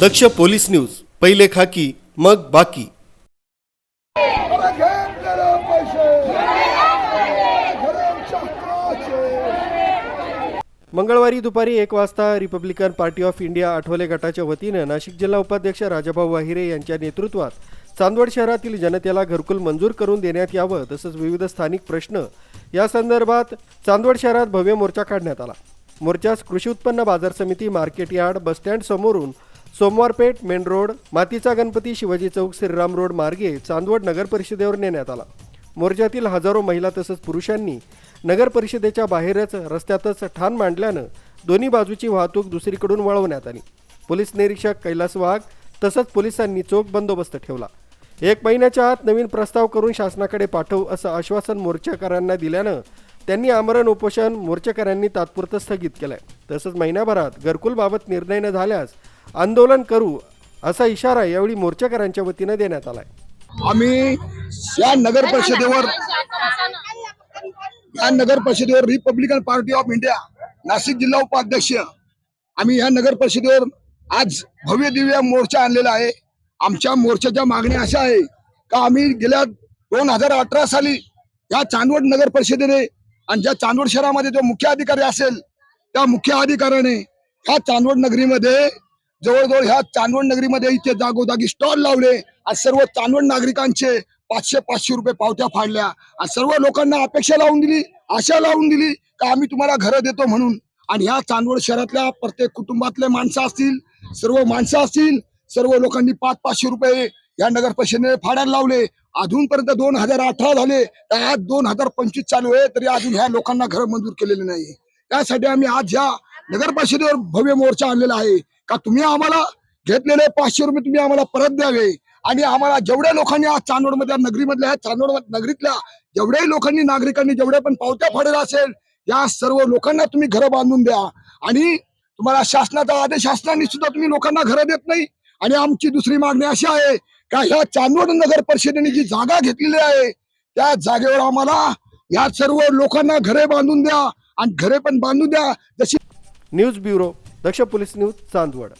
दक्ष police news पहिले खाकी मग बाकी. मंगळवारी दुपारी एक वाजता Republican Party of India Athawale गटाच्या वतीनं नाशिक जिल्हा उपाध्यक्ष राजाभाऊ वाहिरे यांच्या नेतृत्वात चांदवड शहरातील जनतेला घरकुल मंजूर करून देण्यात यावं तसंच विविध स्थानिक प्रश्न या संदर्भात चांदवड शहरात भव्य मोर्चा काढण्यात आला. मोर्चास कृषी उत्पन्न बाजार समिती मार्केट यार्ड बसस्टँड समोरून सोमवारपेठ मेन रोड मातीचा गणपती शिवाजी चौक श्रीराम रोड मार्गे चांदवड नगर परिषदेवर नेण्यात आला. मोर्चातील हजारो महिला तसंच पुरुषांनी नगर परिषदेच्या बाहेरच रस्त्यातच ठाण मांडल्यानं दोन्ही बाजूची वाहतूक दुसरीकडून वळवण्यात आली. पोलीस निरीक्षक कैलास वाघ तसंच पोलिसांनी चोख बंदोबस्त ठेवला. एक महिन्याच्या आत नवीन प्रस्ताव करून शासनाकडे पाठवू असं आश्वासन मोर्चेकऱ्यांना दिल्यानं त्यांनी आमरण उपोषण मोर्चेकऱ्यांनी तात्पुरतं स्थगित केलंय तसंच महिन्याभरात घरकुलबाबत निर्णय न झाल्यास आंदोलन करू असा इशारा यावेळी मोर्चेकऱ्यांच्या वतीनं देण्यात आलाय आम्ही या नगर परिषदेवर या नगर परिषदेवर Republican Party of India Nashik जिल्हा उपाध्यक्ष आम्ही या नगर परिषदेवर आज भव्य दिव्य मोर्चा आणलेला आहे आमच्या मोर्चाच्या मागण्या अशा आहे का आम्ही गेल्या दोन हजार अठरा साली या चांदवड नगर परिषदेने आणि ज्या चांदवड शहरामध्ये जो मुख्य अधिकारी असेल त्या मुख्य अधिकाऱ्याने ह्या चांदवड नगरीमध्ये जवळजवळ ह्या चांदवड नगरीमध्ये इथे जागोजागी स्टॉल लावले आणि सर्व चांदवड नागरिकांचे पाचशे पाचशे रुपये पावत्या फाडल्या. आणि सर्व लोकांना अपेक्षा लावून दिली आशा लावून दिली का आम्ही तुम्हाला घरं देतो म्हणून. आणि ह्या चांदवड शहरातल्या प्रत्येक कुटुंबातले माणसं असतील सर्व माणसं असतील सर्व लोकांनी पाच पाचशे रुपये या नगर परिषदेने फाडायला लावले. अजूनपर्यंत दोन हजार अठरा झाले. तर आज दोन हजार पंचवीस चालू आहे तरी अजून ह्या लोकांना घर मंजूर केलेले नाही त्यासाठी आम्ही आज ह्या नगर परिषदेवर भव्य मोर्चा आणलेला आहे. का तुम्ही आम्हाला घेतलेले पाचशे रुपये तुम्ही आम्हाला परत द्यावे. आणि आम्हाला जेवढ्या लोकांनी आज चांदवडमधल्या नगरीमधल्या ह्या चांदोड नगरीतल्या जेवढ्याही लोकांनी नागरिकांनी जेवढ्या पण पावत्या फाडल्या असेल या सर्व लोकांना तुम्ही घरं बांधून द्या. आणि तुम्हाला शासनाचा आदेश असताना सुद्धा तुम्ही लोकांना घरं देत नाही. आणि आमची दुसरी मागणी अशी आहे का ह्या चांदवड नगर परिषदेने जी जागा घेतलेली आहे त्या जागेवर आम्हाला या सर्व लोकांना घरे बांधून द्या आणि घरे पण बांधून द्या. जशी news bureau Daksh police news Chandwad.